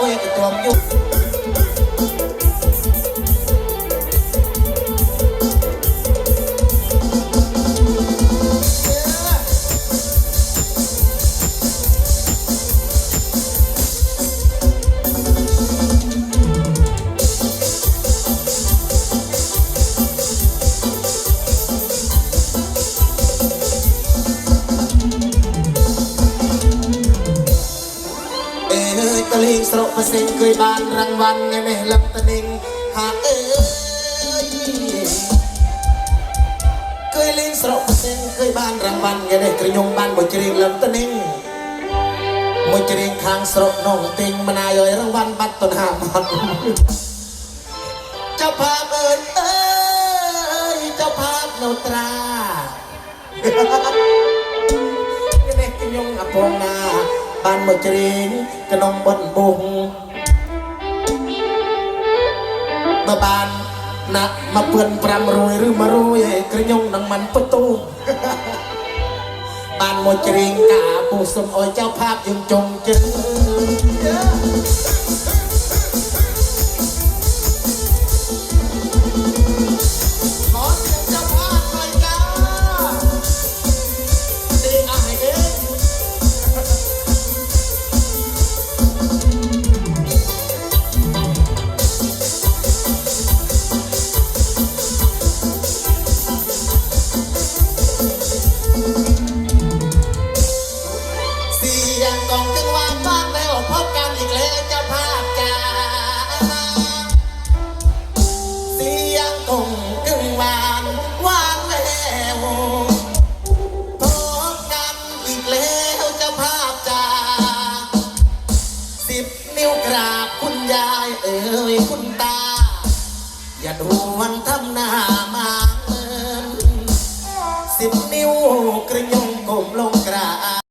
คุยกับตัวยุง ស្រុកប្រសិនឃើញបានរង្វាន់ថ្ងៃនេះលឹកតនិញហាអើយឃើញលេងស្រុកប្រសិនឃើញបានរង្វាន់ថ្ងៃនេះក្រញុំបានមួយជ្រៀងលឹកតនិញមួយជ្រៀងខាងស្រុកនោះទិញម្នាយឲ្យរង្វាន់បាត់តនហាបាត់ចាប់ផាកអើយអើយចាប់ផាកនៅត្រានេះខ្ញុំអពងណា បានមកច្រៀងក្នុងបន់មុងបើបានណាក់1500ឬ100ឯក្រញុំនឹងមិនបតូបានមកច្រៀងកាពុះសុំអោយចៅផាបយើងចង់ជិន รู้วันทำหน้ามาเมินสิบนิ้วกระยงก้มลง